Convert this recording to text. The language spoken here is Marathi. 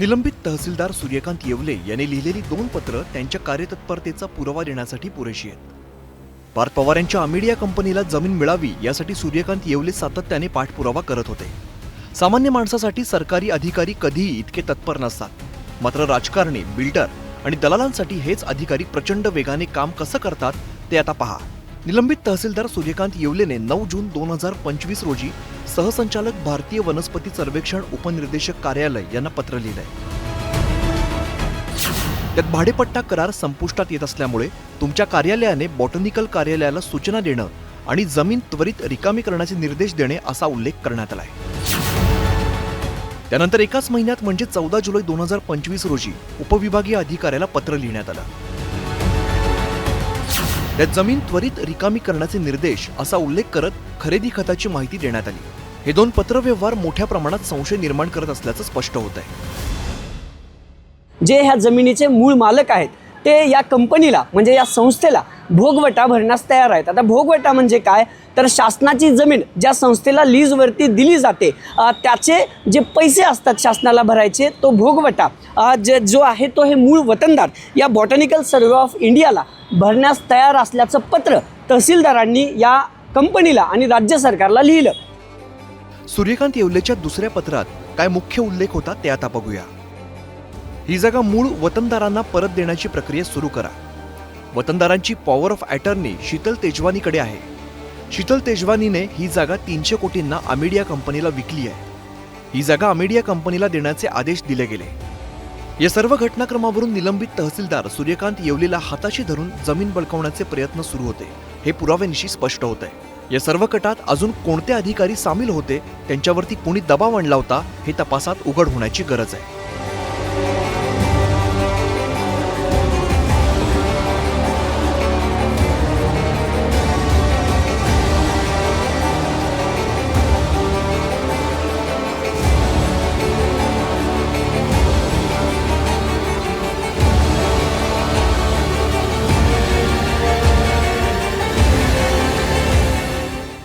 निलंबित तहसीलदार सूर्यकांत येवले यांनी लिहिलेली दोन पत्र त्यांच्या कार्यतत्परतेचा पुरावा देण्यासाठी पुरेशी आहेत. पार्थ पवार यांच्या अमिडिया कंपनीला जमीन मिळावी यासाठी सूर्यकांत येवले सातत्याने पाठपुरावा करत होते. सामान्य माणसासाठी सरकारी अधिकारी कधीही इतके तत्पर नसतात. मात्र राजकारणी बिल्डर आणि दलालांसाठी हेच अधिकारी प्रचंड वेगाने काम कसं करतात ते आता पहा. निलंबित तहसीलदार सूर्यकांत येवलेने नऊ जून दोन हजार पंचवीस रोजी सहसंचालक भारतीय वनस्पती सर्वेक्षण उपनिर्देशक कार्यालय यांना पत्र लिहिलंय. त्यात भाडेपट्टा करार संपुष्टात येत असल्यामुळे तुमच्या कार्यालयाने बॉटनिकल कार्यालयाला सूचना देणं आणि जमीन त्वरित रिकामी करण्याचे निर्देश देणे असा उल्लेख करण्यात आलाय. त्यानंतर एकाच महिन्यात म्हणजे चौदा जुलै दोन हजार पंचवीस रोजी उपविभागीय अधिकाऱ्याला पत्र लिहिण्यात आलं. त्यात जमीन त्वरित रिकामी करण्याचे निर्देश असा उल्लेख करत खरेदी खताची माहिती देण्यात आली. हे दोन पत्रव्यवहार मोठ्या प्रमाणात संशय निर्माण करत असल्याचं स्पष्ट होत आहे जे ह्या जमिनीचे मूळ मालक आहेत ते या कंपनीला म्हणजे या संस्थेला भोगवटा भरण्यास तयार आहेत. आता भोगवटा म्हणजे काय? तर शासनाची जमीन ज्या संस्थेला लीजवरती दिली जाते त्याचे जे पैसे असतात शासनाला भरायचे तो भोगवटा जे जो आहे तो हे मूळ वतनदार या बॉटनिकल सर्वे ऑफ इंडियाला भरण्यास तयार असल्याचं पत्र तहसीलदारांनी या कंपनीला आणि राज्य सरकारला लिहिलं. सूर्यकांत येवलेच्या दुसऱ्या पत्रात काय मुख्य उल्लेख होता ते आता बघूया. ही जागा मूळ वतनदारांना परत देण्याची प्रक्रिया सुरू करा. वतनदारांची पॉवर ऑफ अटर्नी शीतल तेजवानीकडे आहे. शीतल तेजवानीने ही जागा तीनशे कोटींना अमिडिया कंपनीला विकली आहे. ही जागा अमिडिया कंपनीला देण्याचे आदेश दिले गेले. या सर्व घटनाक्रमावरून निलंबित तहसीलदार सूर्यकांत येवलेला हाताशी धरून जमीन बळकावण्याचे प्रयत्न सुरू होते. हे पुराव्यांशी स्पष्ट होत. आहे या सर्व कटात अजून कोणते अधिकारी सामील होते? त्यांच्यावरती कोणी दबाव आणला होता? हे तपासात उघड होण्याची गरज आहे.